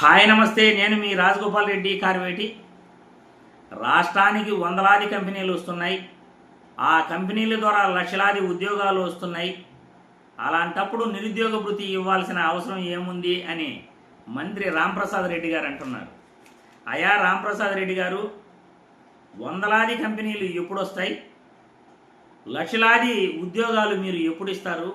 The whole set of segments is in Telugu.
హాయ్ నమస్తే నేను మీ రాజగోపాల్ రెడ్డి కార్వేటి. రాష్ట్రానికి వందలాది కంపెనీలు వస్తున్నాయి. ఆ కంపెనీల ద్వారా లక్షలాది ఉద్యోగాలు వస్తున్నాయి. అలాంటప్పుడు నిరుద్యోగ భృతి ఇవ్వాల్సిన అవసరం ఏముంది అని మంత్రి రాంప్రసాద్ రెడ్డి గారు అంటున్నారు. అయా రాంప్రసాద్ రెడ్డి గారు వందలాది కంపెనీలు ఎప్పుడు వస్తాయి లక్షలాది ఉద్యోగాలు మీరు ఎప్పుడు ఇస్తారు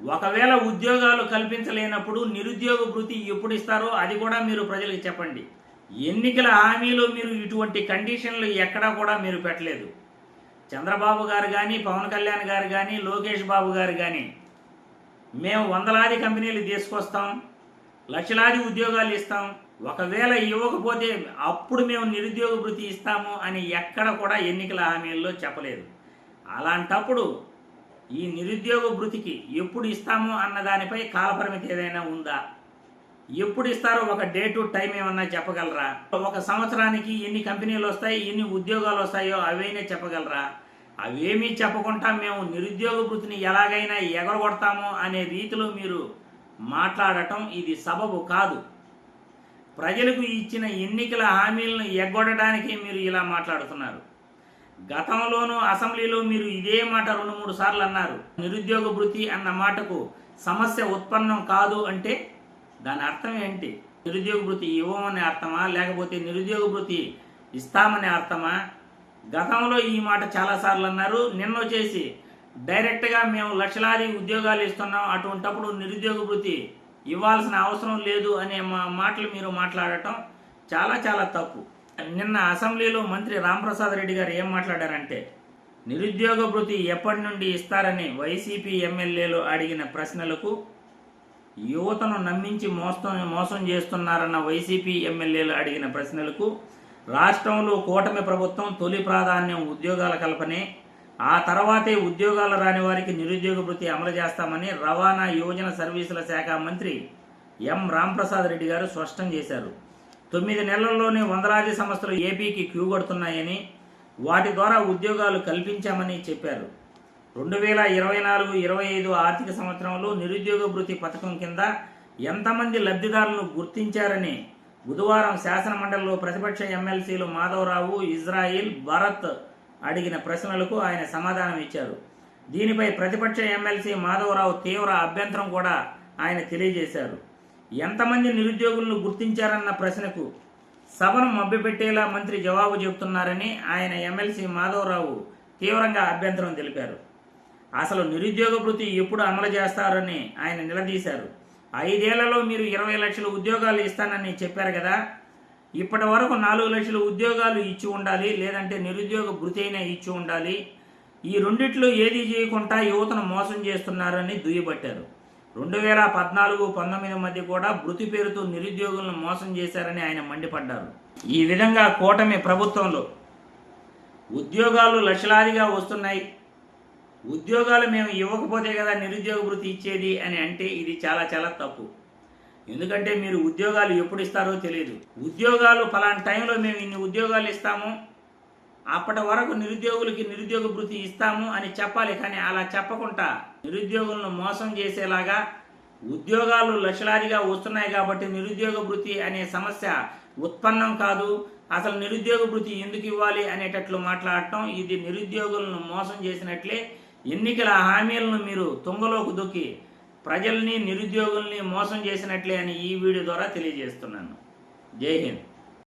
ఒకవేళ ఉద్యోగాలు కల్పించలేనప్పుడు నిరుద్యోగ భృతి ఎప్పుడు ఇస్తారో అది కూడా మీరు ప్రజలకు చెప్పండి. ఎన్నికల హామీలో మీరు ఇటువంటి కండిషన్లు ఎక్కడా కూడా మీరు పెట్టలేదు. చంద్రబాబు గారు కానీ పవన్ కళ్యాణ్ గారు కానీ లోకేష్ బాబు గారు కానీ మేము వందలాది కంపెనీలు తీసుకొస్తాం లక్షలాది ఉద్యోగాలు ఇస్తాం. ఒకవేళ ఇవ్వకపోతే అప్పుడు మేము నిరుద్యోగ భృతి ఇస్తాము అని ఎక్కడ కూడా ఎన్నికల హామీల్లో చెప్పలేదు. అలాంటప్పుడు ఈ నిరుద్యోగ భృతికి ఎప్పుడు ఇస్తాము అన్న దానిపై కాలపరిమితి ఏదైనా ఉందా? ఎప్పుడు ఇస్తారో ఒక డే టు టైం ఏమన్నా చెప్పగలరా? ఒక సంవత్సరానికి ఎన్ని కంపెనీలు వస్తాయి ఎన్ని ఉద్యోగాలు వస్తాయో అవైనా చెప్పగలరా? అవేమీ చెప్పకుండా మేము నిరుద్యోగ భృతిని ఎలాగైనా ఎగరగొడతాము అనే రీతిలో మీరు మాట్లాడటం ఇది సబబు కాదు. ప్రజలకు ఇచ్చిన ఎన్నికల హామీలను ఎగ్గొట్టడానికి మీరు ఇలా మాట్లాడుతున్నారు. గతంలోనూ అసెంబ్లీలో మీరు ఇదే మాట రెండు మూడు సార్లు అన్నారు. నిరుద్యోగ భృతి అన్న మాటకు సమస్య ఉత్పన్నం కాదు అంటే దాని అర్థం ఏంటి? నిరుద్యోగ భృతి ఇవ్వమనే అర్థమా? లేకపోతే నిరుద్యోగ భృతి ఇస్తామనే అర్థమా? గతంలో ఈ మాట చాలాసార్లు అన్నారు. నిన్న వచ్చేసి డైరెక్ట్గా మేము లక్షలాది ఉద్యోగాలు ఇస్తున్నాం. అటువంటప్పుడు నిరుద్యోగ భృతి ఇవ్వాల్సిన అవసరం లేదు అనే మా మాటలు మీరు మాట్లాడటం చాలా చాలా తప్పు. నిన్న అసెంబ్లీలో మంత్రి రాంప్రసాద్ రెడ్డి గారు ఏం మాట్లాడారంటే నిరుద్యోగ భృతి ఎప్పటి నుండి ఇస్తారని వైసీపీ ఎమ్మెల్యేలు అడిగిన ప్రశ్నలకు యువతను నమ్మించి మోసం మోసం చేస్తున్నారన్న వైసీపీ ఎమ్మెల్యేలు అడిగిన ప్రశ్నలకు రాష్ట్రంలో కూటమి ప్రభుత్వం తొలి ప్రాధాన్యం ఉద్యోగాల కల్పనే ఆ తర్వాతే ఉద్యోగాలు రాని వారికి నిరుద్యోగ భృతి అమలు చేస్తామని రవాణా యువజన సర్వీసుల శాఖ మంత్రి ఎం రాంప్రసాద్ రెడ్డి గారు స్పష్టం చేశారు. తొమ్మిది నెలల్లోనే వందలాది సంస్థలు ఏపీకి క్యూ కొడుతున్నాయని వాటి ద్వారా ఉద్యోగాలు కల్పించామని చెప్పారు. రెండు వేల ఇరవై నాలుగు ఇరవై ఐదు ఆర్థిక సంవత్సరంలో నిరుద్యోగ భృతి పథకం కింద ఎంతమంది లబ్ధిదారులను గుర్తించారని బుధవారం శాసనమండలిలో ప్రతిపక్ష ఎమ్మెల్సీలు మాధవరావు ఇజ్రాయిల్ భరత్ అడిగిన ప్రశ్నలకు ఆయన సమాధానం ఇచ్చారు. దీనిపై ప్రతిపక్ష ఎమ్మెల్సీ మాధవరావు తీవ్ర అభ్యంతరం కూడా ఆయన తెలియజేశారు. ఎంతమంది నిరుద్యోగులను గుర్తించారన్న ప్రశ్నకు సభను మభ్యపెట్టేలా మంత్రి జవాబు చెబుతున్నారని ఆయన ఎమ్మెల్సీ మాధవరావు తీవ్రంగా అభ్యంతరం తెలిపారు. అసలు నిరుద్యోగ వృత్తి ఎప్పుడు అమలు చేస్తారని ఆయన నిలదీశారు. ఐదేళ్ళలో మీరు ఇరవై లక్షల ఉద్యోగాలు ఇస్తానని చెప్పారు కదా. ఇప్పటి వరకు నాలుగు లక్షల ఉద్యోగాలు ఇచ్చి ఉండాలి లేదంటే నిరుద్యోగ భృతి అయినా ఇచ్చి ఉండాలి. ఈ రెండిట్లో ఏది చేయకుండా యువతను మోసం చేస్తున్నారని దుయ్యబట్టారు. రెండు వేల పద్నాలుగు పంతొమ్మిది మధ్య కూడా మృతి పేరుతో నిరుద్యోగులను మోసం చేశారని ఆయన మండిపడ్డారు. ఈ విధంగా కూటమి ప్రభుత్వంలో ఉద్యోగాలు లక్షలాదిగా వస్తున్నాయి. ఉద్యోగాలు మేము ఇవ్వకపోతే కదా నిరుద్యోగ భృతి ఇచ్చేది అని అంటే ఇది చాలా చాలా తప్పు. ఎందుకంటే మీరు ఉద్యోగాలు ఎప్పుడు ఇస్తారో తెలియదు. ఉద్యోగాలు ఫలానా టైంలో మేము ఇన్ని ఉద్యోగాలు ఇస్తాము. అప్పటి వరకు నిరుద్యోగులకి నిరుద్యోగ భృతి ఇస్తాము అని చెప్పాలి కానీ అలా చెప్పకుండా నిరుద్యోగులను మోసం చేసేలాగా ఉద్యోగాలు లక్షలాదిగా వస్తున్నాయి కాబట్టి నిరుద్యోగ భృతి అనే సమస్య ఉత్పన్నం కాదు. అసలు నిరుద్యోగ భృతి ఎందుకు ఇవ్వాలి అనేటట్లు మాట్లాడటం ఇది నిరుద్యోగులను మోసం చేసినట్లే ఎన్నికల హామీలను మీరు తుంగలోకి దొక్కి ప్రజల్ని నిరుద్యోగుల్ని మోసం చేసినట్లే అని ఈ వీడియో ద్వారా తెలియజేస్తున్నాను. జై హింద్.